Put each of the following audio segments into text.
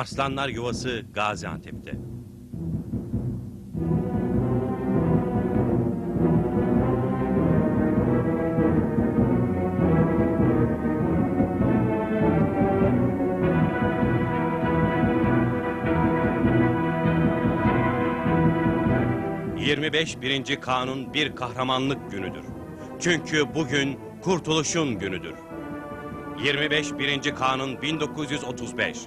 Arslanlar Yuvası Gaziantep'te. ...25 birinci kanun bir kahramanlık günüdür. Çünkü bugün kurtuluşun günüdür. 25 birinci kanun 1935.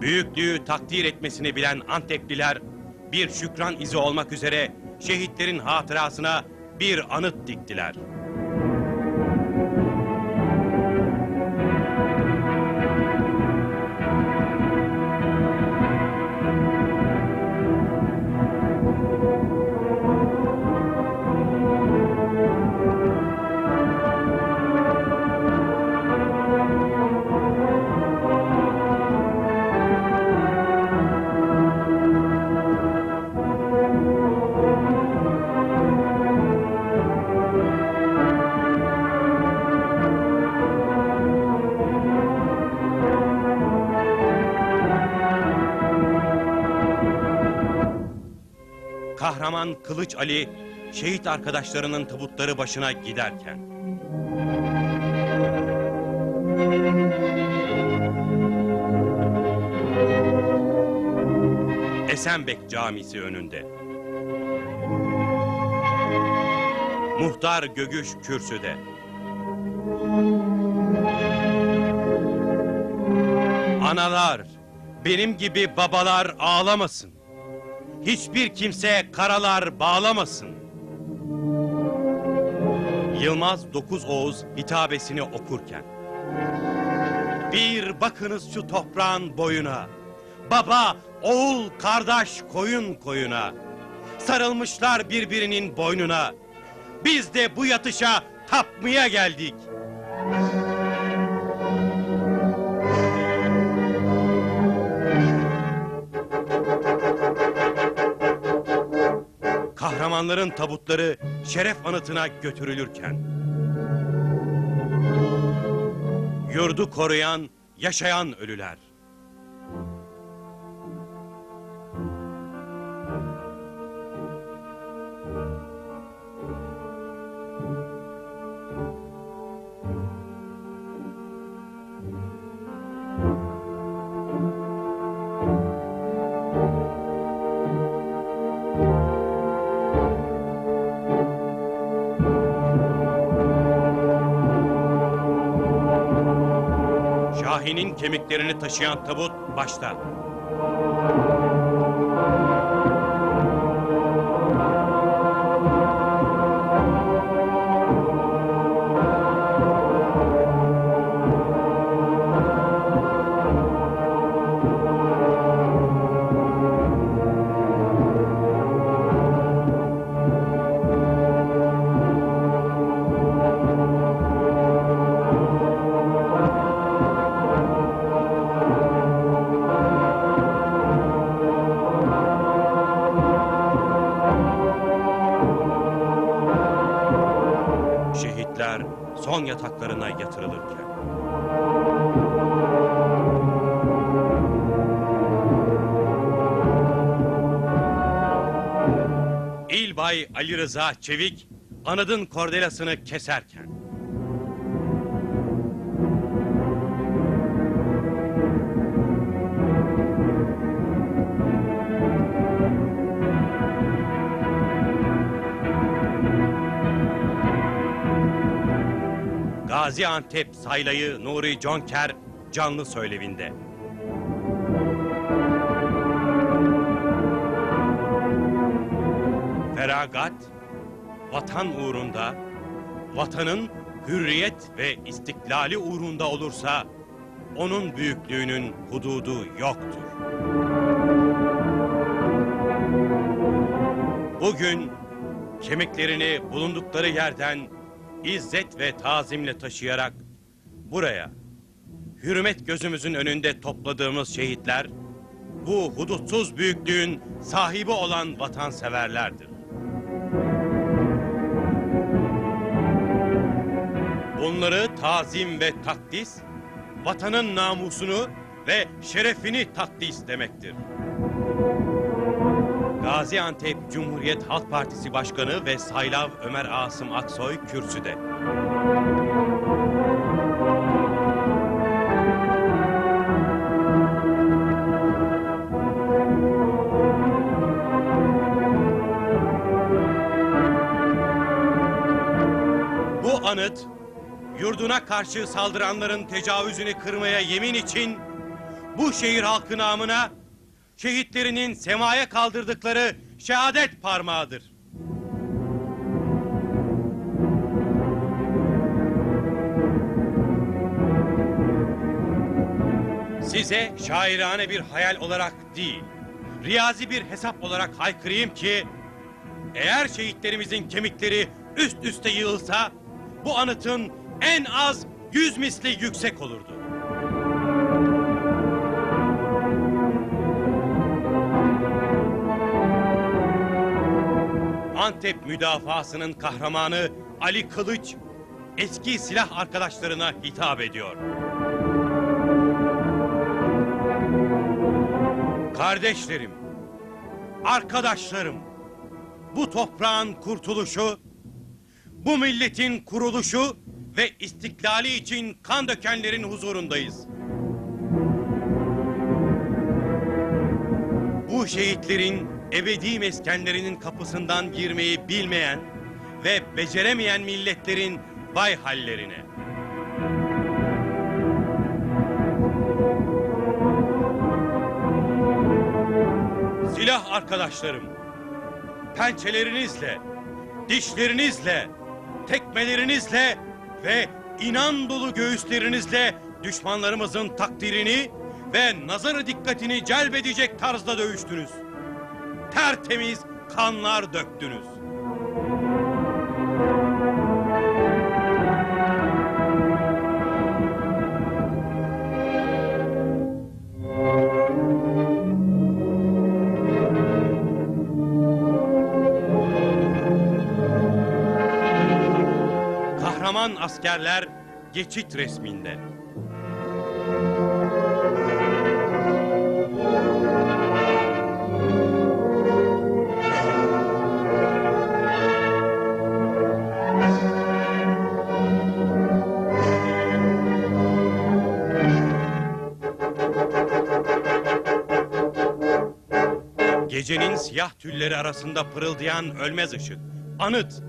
Büyüklüğü takdir etmesini bilen Antepliler bir şükran izi olmak üzere şehitlerin hatırasına bir anıt diktiler. Kahraman Kılıç Ali şehit arkadaşlarının tabutları başına giderken Esenbek Camisi önünde. Muhtar Gögüş kürsüde. Analar, benim gibi babalar ağlamasın. Hiçbir kimse karalar bağlamasın. Yılmaz Dokuz Oğuz hitabesini okurken. Bir bakınız şu toprağın boyuna. Baba, oğul, kardeş, koyun koyuna. Sarılmışlar birbirinin boynuna. Biz de bu yatışa tapmaya geldik. Kahramanların tabutları şeref anıtına götürülürken. Yurdu koruyan, yaşayan ölüler Şahin'in kemiklerini taşıyan tabut başta şehitler son yataklarına yatırılırken. İlbay Ali Rıza Çevik anıdın kordelasını keserken Gaziantep saylayı Nuri Conker canlı söylevinde. Feragat, vatan uğrunda, vatanın hürriyet ve istiklali uğrunda olursa, onun büyüklüğünün hududu yoktur. Bugün kemiklerini bulundukları yerden izzet ve tazimle taşıyarak buraya hürmet gözümüzün önünde topladığımız şehitler bu hudutsuz büyüklüğün sahibi olan vatanseverlerdir. Bunları tazim ve takdis, vatanın namusunu ve şerefini takdis demektir. Gaziantep Cumhuriyet Halk Partisi Başkanı ve Saylav Ömer Asım Aksoy kürsüde. Bu anıt yurduna karşı saldıranların tecavüzünü kırmaya yemin için bu şehir halkı namına şehitlerinin semaya kaldırdıkları şehadet parmağıdır. Size şairane bir hayal olarak değil, riyazi bir hesap olarak haykırayım ki eğer şehitlerimizin kemikleri üst üste yığılsa bu anıtın en az yüz misli yüksek olurdu. Antep müdafasının kahramanı Ali Kılıç eski silah arkadaşlarına hitap ediyor. Kardeşlerim, arkadaşlarım, bu toprağın kurtuluşu, bu milletin kuruluşu ve istiklali için kan dökenlerin huzurundayız. Bu şehitlerin ebedi meskenlerinin kapısından girmeyi bilmeyen ve beceremeyen milletlerin vay hallerine. Silah arkadaşlarım, pençelerinizle, dişlerinizle, tekmelerinizle ve inan dolu göğüslerinizle düşmanlarımızın takdirini ve nazarı dikkatini celbedecek tarzda dövüştünüz. Tertemiz kanlar döktünüz. Kahraman askerler geçit resminde. Gecenin siyah tülleri arasında pırıldayan ölmez ışık. Anıt